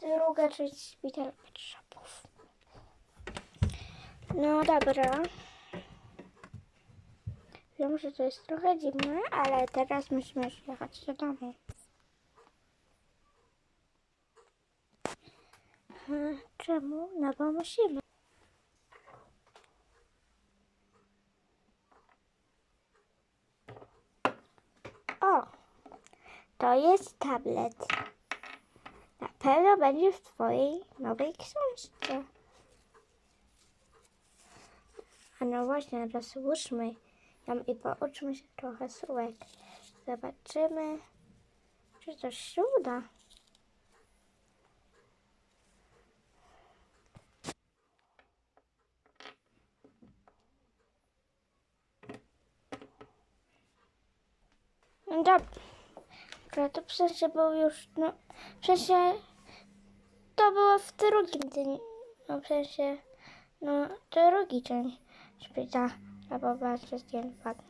druga część szpitala Pet Shopów. No dobra. Wiem, że to jest trochę dziwne, ale teraz musimy już jechać do domu. E, Czemu? No bo musimy. O! To jest tablet. Na pewno będzie w Twojej nowej książce. A no właśnie, rozłóżmy ją i pouczmy się trochę słówek. Zobaczymy, czy coś się uda. No Dobra, to w sensie był już, no, sensie to było w drugim dniu, no sensie, no, drugi dzień szpitala, bo bardzo dzień wpadł.